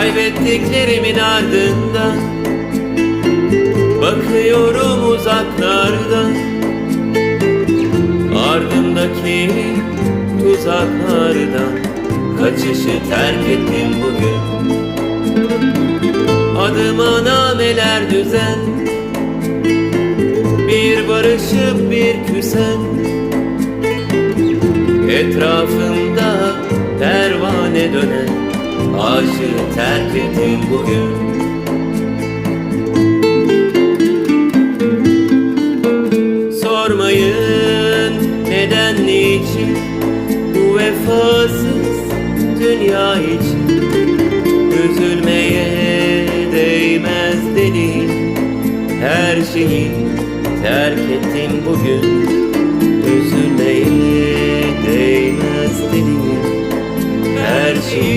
Kaybettiklerimin ardından Bakıyorum uzaklardan. Ardımdaki tuzaklardan Kaçışı terk ettim bugün. Adıma nameler düzen Bir barışıp bir küsen. Etrafımda Aşığı terk ettim bugün. Sormayın neden niçin Bu vefasız dünya için? Üzülmeye değmez dedim Her şeyi terk ettim bugün. Üzülmeye değmez dedim Her şeyi